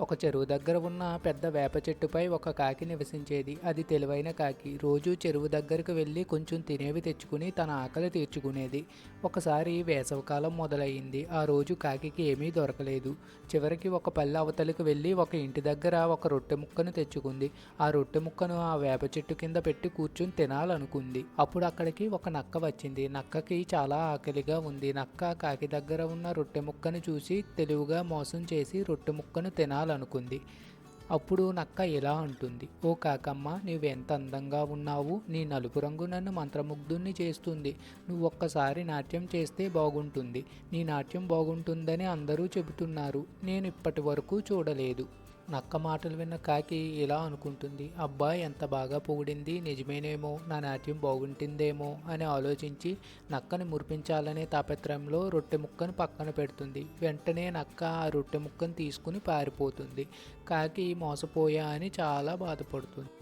ఒక చెరువు దగ్గర ఉన్న పెద్ద వేప చెట్టుపై ఒక కాకి నివసించేది. అది తెలివైన కాకి. రోజు చెరువు దగ్గరకు వెళ్ళి కొంచెం తినేవి తెచ్చుకుని తన ఆకలి తీర్చుకునేది. ఒకసారి వేసవకాలం మొదలయ్యింది. ఆ రోజు కాకికి ఏమీ దొరకలేదు. చివరికి ఒక పల్లె అవతలికి వెళ్ళి ఒక ఇంటి దగ్గర ఒక రొట్టె ముక్కను తెచ్చుకుంది. ఆ రొట్టె ముక్కను ఆ వేప చెట్టు కింద పెట్టి కూర్చుని తినాలనుకుంది. అప్పుడు అక్కడికి ఒక నక్క వచ్చింది. నక్కకి చాలా ఆకలిగా ఉంది. నక్క కాకి దగ్గర ఉన్న రొట్టె ముక్కను చూసి తెలివిగా మోసం చేసి రొట్టె ముక్కను తినాలనుకుంది అప్పుడు నక్క ఇలా అంటుంది. ఓ కాకమ్మ నువ్వెంత అందంగా ఉన్నావు? నీ నలుపు రంగు నన్ను మంత్రముగ్ధుణ్ణి చేస్తుంది. నువ్వు ఒక్కసారి నాట్యం చేస్తే బాగుంటుంది. నీ నాట్యం బాగుంటుందని అందరూ చెబుతున్నారు. నేను ఇప్పటి వరకు చూడలేదు. నక్క మాటలు విన్న కాకి ఇలా అనుకుంటుంది అబ్బా ఎంత బాగా పొగిడింది నిజమేనేమో నా నాట్యం బాగుంటుందేమో అని ఆలోచించి నక్కని మురిపించాలనే తాపత్రయంలో రొట్టె ముక్కను పక్కన పెడుతుంది. వెంటనే నక్క ఆ రొట్టె ముక్కను తీసుకుని పారిపోతుంది. కాకి మోసపోయా అని చాలా బాధపడుతుంది.